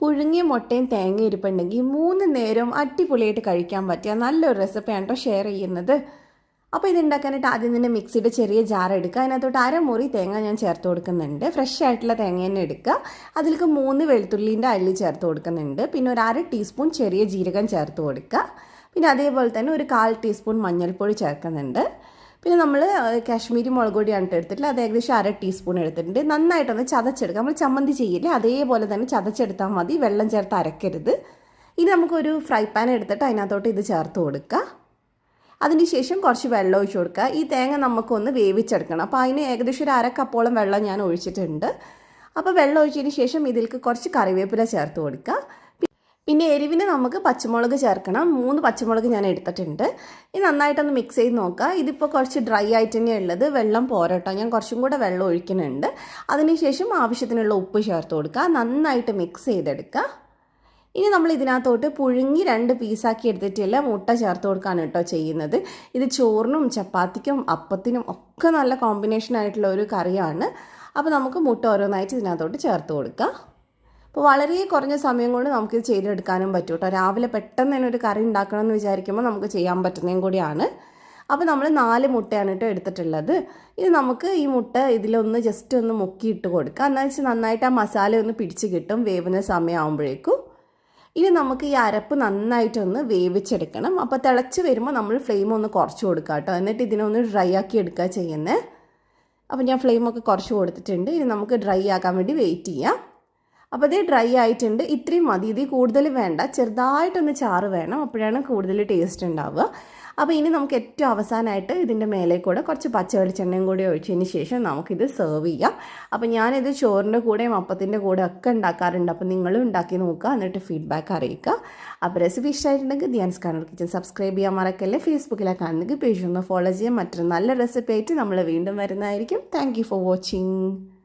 പുഴുങ്ങിയ മുട്ടയും തേങ്ങ ഇരിപ്പുണ്ടെങ്കിൽ മൂന്ന് നേരവും അടിപൊളിയായിട്ട് കഴിക്കാൻ പറ്റിയ നല്ലൊരു റെസിപ്പിയാണ് കേട്ടോ ഷെയർ ചെയ്യുന്നത്. അപ്പോൾ ഇതുണ്ടാക്കാനായിട്ട് ആദ്യം തന്നെ മിക്സിയുടെ ചെറിയ ജാർ എടുക്കുക. അതിനകത്തോട്ട് അരമുറി തേങ്ങ ഞാൻ ചേർത്ത് കൊടുക്കുന്നുണ്ട്. ഫ്രഷ് ആയിട്ടുള്ള തേങ്ങ തന്നെ എടുക്കുക. അതിലേക്ക് മൂന്ന് വെളുത്തുള്ളീന്റെ അല്ലി ചേർത്ത് കൊടുക്കുന്നുണ്ട്. പിന്നെ ഒരു അര ടീസ്പൂൺ ചെറിയ ജീരകം ചേർത്ത് കൊടുക്കുക. പിന്നെ അതേപോലെ തന്നെ ഒരു കാൽ ടീസ്പൂൺ മഞ്ഞൾപ്പൊടി ചേർക്കുന്നുണ്ട്. പിന്നെ നമ്മൾ കാശ്മീരി മുളക് പൊടിയാണ് ട്ടോ എടുത്തിട്ടുള്ളത്. അത് ഏകദേശം അര ടീസ്പൂൺ എടുത്തിട്ടുണ്ട്. നന്നായിട്ടൊന്ന് ചതച്ചെടുക്കുക നമ്മൾ ചമ്മന്തി ചെയ്യില്ല അതേപോലെ തന്നെ ചതച്ചെടുത്താൽ മതി. വെള്ളം ചേർത്ത് അരക്കരുത്. ഇനി നമുക്കൊരു ഫ്രൈ പാൻ എടുത്തിട്ട് അതിനകത്തോട്ട് ഇത് ചേർത്ത് കൊടുക്കുക. അതിനുശേഷം കുറച്ച് വെള്ളം ഒഴിച്ച് കൊടുക്കുക. ഈ തേങ്ങ നമുക്കൊന്ന് വേവിച്ചെടുക്കണം. അപ്പോൾ അതിന് ഏകദേശം ഒരു അര കപ്പോളം വെള്ളം ഞാൻ ഒഴിച്ചിട്ടുണ്ട്. അപ്പോൾ വെള്ളം ഒഴിച്ചതിന് ശേഷം ഇതിൽക്ക് കുറച്ച് കറിവേപ്പില ചേർത്ത് കൊടുക്കുക. പിന്നെ എരിവിന് നമുക്ക് പച്ചമുളക് ചേർക്കണം. മൂന്ന് പച്ചമുളക് ഞാൻ എടുത്തിട്ടുണ്ട്. ഇത് നന്നായിട്ടൊന്ന് മിക്സ് ചെയ്ത് നോക്കുക. ഇതിപ്പോൾ കുറച്ച് ഡ്രൈ ആയിട്ട് തന്നെ ഉള്ളത്. വെള്ളം പോരട്ടോ ഞാൻ കുറച്ചും കൂടെ വെള്ളം ഒഴിക്കുന്നുണ്ട്. അതിനുശേഷം ആവശ്യത്തിനുള്ള ഉപ്പ് ചേർത്ത് കൊടുക്കുക. നന്നായിട്ട് മിക്സ് ചെയ്തെടുക്കുക. ഇനി നമ്മൾ ഇതിനകത്തോട്ട് പുഴുങ്ങി രണ്ട് പീസാക്കി എടുത്തിട്ടില്ല. മുട്ട ചേർത്ത് കൊടുക്കുകയാണ് കേട്ടോ ചെയ്യുന്നത്. ഇത് ചോറിനും ചപ്പാത്തിക്കും അപ്പത്തിനും ഒക്കെ നല്ല കോമ്പിനേഷൻ ആയിട്ടുള്ള ഒരു കറിയാണ്. അപ്പോൾ നമുക്ക് മുട്ട ഓരോന്നായിട്ട് ഇതിനകത്തോട്ട് ചേർത്ത് കൊടുക്കാം. അപ്പോൾ വളരെ കുറഞ്ഞ സമയം കൊണ്ട് നമുക്കിത് ചെയ്തെടുക്കാനും പറ്റും കേട്ടോ. രാവിലെ പെട്ടെന്ന് തന്നെ ഒരു കറി ഉണ്ടാക്കണം എന്ന് വിചാരിക്കുമ്പോൾ നമുക്ക് ചെയ്യാൻ പറ്റുന്നതും കൂടിയാണ്. അപ്പോൾ നമ്മൾ നാല് മുട്ടയാണ് കേട്ടോ എടുത്തിട്ടുള്ളത്. ഇത് നമുക്ക് ഈ മുട്ട ഇതിലൊന്ന് ജസ്റ്റ് ഒന്ന് മുക്കിയിട്ട് കൊടുക്കുക എന്നാൽ വെച്ചാൽ നന്നായിട്ട് ആ മസാല ഒന്ന് പിടിച്ച് കിട്ടും വേവുന്ന സമയമാകുമ്പോഴേക്കും ഇനി നമുക്ക് ഈ അരപ്പ് നന്നായിട്ടൊന്ന് വേവിച്ചെടുക്കണം. അപ്പോൾ തിളച്ച് വരുമ്പോൾ നമ്മൾ ഫ്ലെയിം ഒന്ന് കുറച്ച് കൊടുക്കുക കേട്ടോ. എന്നിട്ട് ഇതിനൊന്ന് ഡ്രൈ ആക്കി എടുക്കുക ചെയ്യുന്നത്. അപ്പോൾ ഞാൻ ഫ്ലെയിമൊക്കെ കുറച്ച് കൊടുത്തിട്ടുണ്ട്. ഇനി നമുക്ക് ഡ്രൈ ആക്കാൻ വേണ്ടി വെയിറ്റ് ചെയ്യാം. അപ്പോൾ ഇത് ഡ്രൈ ആയിട്ടുണ്ട്. ഇത്രയും മതി. ഇതിൽ കൂടുതൽ വേണ്ട. ചെറുതായിട്ടൊന്ന് ചാറ് വേണം. അപ്പോഴാണ് കൂടുതൽ ടേസ്റ്റ് ഉണ്ടാവുക. അപ്പോൾ ഇനി നമുക്ക് ഏറ്റവും അവസാനമായിട്ട് ഇതിന്റെ മേലെ കൂടെ കുറച്ച് പച്ച വെളിച്ചെണ്ണയും കൂടി ഒഴിച്ചതിന് ശേഷം നമുക്കിത് സെർവ് ചെയ്യാം. അപ്പോൾ ഞാനിത് ചോറിന്റെ കൂടെയും അപ്പത്തിന്റെ കൂടെ ഒക്കെ ഉണ്ടാക്കാറുണ്ട്. അപ്പോൾ നിങ്ങളും ഉണ്ടാക്കി നോക്കുക. എന്നിട്ട് ഫീഡ്ബാക്ക് അറിയിക്കുക. അപ്പോൾ റെസിപ്പി ഇഷ്ടമായിട്ടുണ്ടെങ്കിൽ ധ്യാൻസ് കാണൽ കിച്ചൻ സബ്സ്ക്രൈബ് ചെയ്യാൻ മറക്കല്ലേ. ഫേസ്ബുക്കിലെ കാണുന്നെങ്കിൽ പേജ് ഒന്ന് ഫോളോ ചെയ്യാം. മറ്റൊരു നല്ല റെസിപ്പി ആയിട്ട് നമ്മൾ വീണ്ടും വരുന്നതായിരിക്കും. Thank for watching